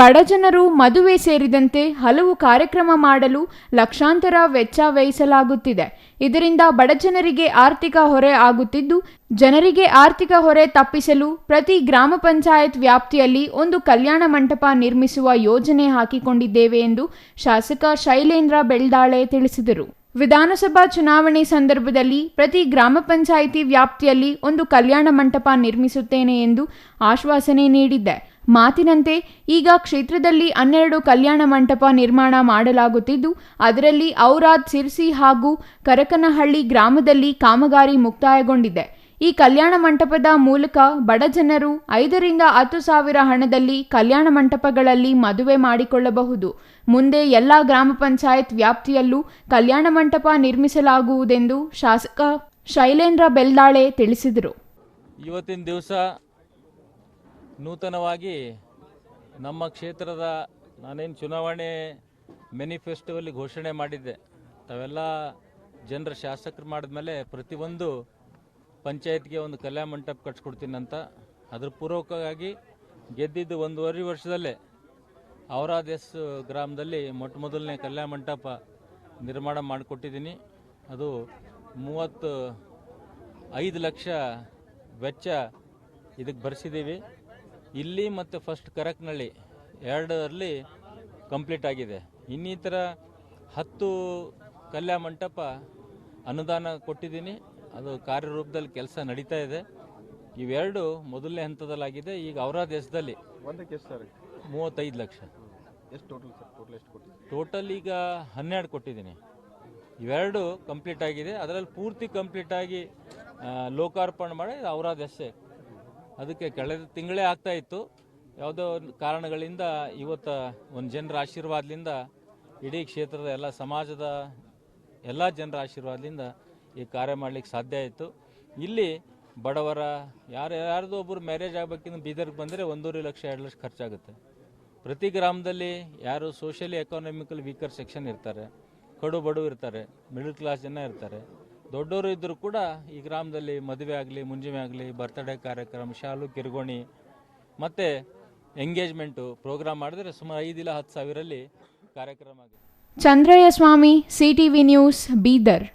ಬಡಜನರು ಮದುವೆ ಸೇರಿದಂತೆ ಹಲವು ಕಾರ್ಯಕ್ರಮ ಮಾಡಲು ಲಕ್ಷಾಂತರ ವೆಚ್ಚ ವ್ಯಯಿಸಲಾಗುತ್ತಿದೆ. ಇದರಿಂದ ಬಡಜನರಿಗೆ ಆರ್ಥಿಕ ಹೊರೆ ಆಗುತ್ತಿದ್ದು, ಜನರಿಗೆ ಆರ್ಥಿಕ ಹೊರೆ ತಪ್ಪಿಸಲು ಪ್ರತಿ ಗ್ರಾಮ ಪಂಚಾಯತ್ ವ್ಯಾಪ್ತಿಯಲ್ಲಿ ಒಂದು ಕಲ್ಯಾಣ ಮಂಟಪ ನಿರ್ಮಿಸುವ ಯೋಜನೆ ಹಾಕಿಕೊಂಡಿದ್ದೇವೆ ಎಂದು ಶಾಸಕ ಶೈಲೇಂದ್ರ ಬೆಳ್ದಾಳೆ ತಿಳಿಸಿದರು. ವಿಧಾನಸಭಾ ಚುನಾವಣೆ ಸಂದರ್ಭದಲ್ಲಿ ಪ್ರತಿ ಗ್ರಾಮ ಪಂಚಾಯಿತಿ ವ್ಯಾಪ್ತಿಯಲ್ಲಿ ಒಂದು ಕಲ್ಯಾಣ ಮಂಟಪ ನಿರ್ಮಿಸುತ್ತೇನೆ ಎಂದು ಆಶ್ವಾಸನೆ ನೀಡಿದ್ದೆ. ಮಾತಿನಂತೆ, ಈಗ ಕ್ಷೇತ್ರದಲ್ಲಿ ಹನ್ನೆರಡು ಕಲ್ಯಾಣ ಮಂಟಪ ನಿರ್ಮಾಣ ಮಾಡಲಾಗುತ್ತಿದ್ದು, ಅದರಲ್ಲಿ ಔರಾದ್ ಸಿರ್ಸಿ ಹಾಗೂ ಕರಕನಹಳ್ಳಿ ಗ್ರಾಮದಲ್ಲಿ ಕಾಮಗಾರಿ ಮುಕ್ತಾಯಗೊಂಡಿದೆ. ಈ ಕಲ್ಯಾಣ ಮಂಟಪದ ಮೂಲಕ ಬಡ ಜನರು ಐದರಿಂದ ಹತ್ತು ಸಾವಿರ ಹಣದಲ್ಲಿ ಕಲ್ಯಾಣ ಮಂಟಪಗಳಲ್ಲಿ ಮದುವೆ ಮಾಡಿಕೊಳ್ಳಬಹುದು. ಮುಂದೆ ಎಲ್ಲ ಗ್ರಾಮ ಪಂಚಾಯತ್ ವ್ಯಾಪ್ತಿಯಲ್ಲೂ ಕಲ್ಯಾಣ ಮಂಟಪ ನಿರ್ಮಿಸಲಾಗುವುದೆಂದು ಶಾಸಕ ಶೈಲೇಂದ್ರ ಬೆಲ್ದಾಳೆ ತಿಳಿಸಿದರು. ಇವತ್ತಿನ ದಿವಸ ನೂತನವಾಗಿ ನಮ್ಮ ಕ್ಷೇತ್ರದ ನಾನೇನು ಚುನಾವಣೆ ಮೆನಿಫೆಸ್ಟೋಲ್ಲಿ ಘೋಷಣೆ ಮಾಡಿದ್ದೆ, ತಾವೆಲ್ಲ ಜನರ ಶಾಸಕರು ಮಾಡಿದ್ಮೇಲೆ ಪ್ರತಿಯೊಂದು ಪಂಚಾಯತ್ಗೆ ಒಂದು ಕಲ್ಯಾಣ ಮಂಟಪ ಕಟ್ಸ್ಕೊಡ್ತೀನಿ ಅಂತ ಅದ್ರ ಪೂರ್ವಕವಾಗಿ ಗೆದ್ದಿದ್ದು ಒಂದೂವರೆ ವರ್ಷದಲ್ಲೇ ಔರಾದೇಶ್ ಗ್ರಾಮದಲ್ಲಿ ಮೊಟ್ಟ ಮೊದಲನೇ ಕಲ್ಯಾಣ ಮಂಟಪ ನಿರ್ಮಾಣ ಮಾಡಿಕೊಟ್ಟಿದ್ದೀನಿ. ಅದು ಮೂವತ್ತು ಐದು ಲಕ್ಷ ವೆಚ್ಚ ಇದಕ್ಕೆ ಭರಿಸಿದ್ದೀವಿ ಇಲ್ಲಿ ಮತ್ತು ಫಸ್ಟ್ ಕರಕ್ನಳ್ಳಿ ಎರಡರಲ್ಲಿ ಕಂಪ್ಲೀಟ್ ಆಗಿದೆ. ಇನ್ನಿತರ ಹತ್ತು ಕಲ್ಯಾಣ ಮಂಟಪ ಅನುದಾನ ಕೊಟ್ಟಿದ್ದೀನಿ. ಅದು ಕಾರ್ಯರೂಪದಲ್ಲಿ ಕೆಲಸ ನಡೀತಾ ಇದೆ. ಇವೆರಡು ಮೊದಲನೇ ಹಂತದಲ್ಲಾಗಿದೆ. ಈಗ ಅವರ ದೇಶದಲ್ಲಿ ಒಂದಕ್ಕೆ ಎಷ್ಟು ಸರ್? ಮೂವತ್ತೈದು ಲಕ್ಷ. ಎಷ್ಟು ಟೋಟಲ್ ಸರ್? ಟೋಟಲ್ ಎಷ್ಟು ಕೊಟ್ಟಿದ್ದೀವಿ ಟೋಟಲ್ ಈಗ ಹನ್ನೆರಡು ಕೊಟ್ಟಿದ್ದೀನಿ. ಇವೆರಡು ಕಂಪ್ಲೀಟ್ ಆಗಿದೆ. ಅದರಲ್ಲಿ ಪೂರ್ತಿ ಕಂಪ್ಲೀಟ್ ಆಗಿ ಲೋಕಾರ್ಪಣೆ ಮಾಡಿ ಅವರ ದೆಸೆ ಅದಕ್ಕೆ ಕಳೆದ ತಿಂಗಳೇ ಆಗ್ತಾ ಇತ್ತು. ಯಾವುದೋ ಕಾರಣಗಳಿಂದ ಇವತ್ತು ಒಂದು ಜನರ ಆಶೀರ್ವಾದದಿಂದ ಇಡೀ ಕ್ಷೇತ್ರದ ಎಲ್ಲ ಸಮಾಜದ ಎಲ್ಲ ಜನರ ಆಶೀರ್ವಾದದಿಂದ ಈ ಕಾರ್ಯ ಮಾಡಲಿಕ್ಕೆ ಸಾಧ್ಯ ಆಯಿತು. ಇಲ್ಲಿ ಬಡವರ, ಯಾರು, ಯಾರ್ದೋ ಒಬ್ಬರು ಮ್ಯಾರೇಜ್ ಆಗಬೇಕಿಂತ ಬೀದರ್ಗೆ ಬಂದರೆ ಒಂದೂವರೆ ಲಕ್ಷ, ಎರಡು ಲಕ್ಷ ಖರ್ಚಾಗುತ್ತೆ. ಪ್ರತಿ ಗ್ರಾಮದಲ್ಲಿ ಯಾರು ಸೋಷಿಯಲಿ ಎಕಾನಮಿಕಲ್ ವೀಕರ್ ಸೆಕ್ಷನ್ ಇರ್ತಾರೆ. ಕಡು ಬಡವು ಇರ್ತಾರೆ. ಮಿಡಲ್ ಕ್ಲಾಸ್ ಜನ ಇರ್ತಾರೆ. ದೊಡ್ಡವರು ಇದ್ದರೂ ಕೂಡ ಈ ಗ್ರಾಮದಲ್ಲಿ ಮದುವೆ ಆಗಲಿ ಮುಂಜಿಮೆ ಆಗಲಿ ಬರ್ತ್ಡೇ ಕಾರ್ಯಕ್ರಮ, ಶಾಲು, ಕಿರುಗೋಣಿ ಮತ್ತು ಎಂಗೇಜ್ಮೆಂಟು ಪ್ರೋಗ್ರಾಮ್ ಮಾಡಿದ್ರೆ ಸುಮಾರು ಐದಿಲ್ಲ ಹತ್ತು ಸಾವಿರಲ್ಲಿ ಕಾರ್ಯಕ್ರಮ ಆಗುತ್ತೆ. Chandrayya Swamy CTV news Bidar.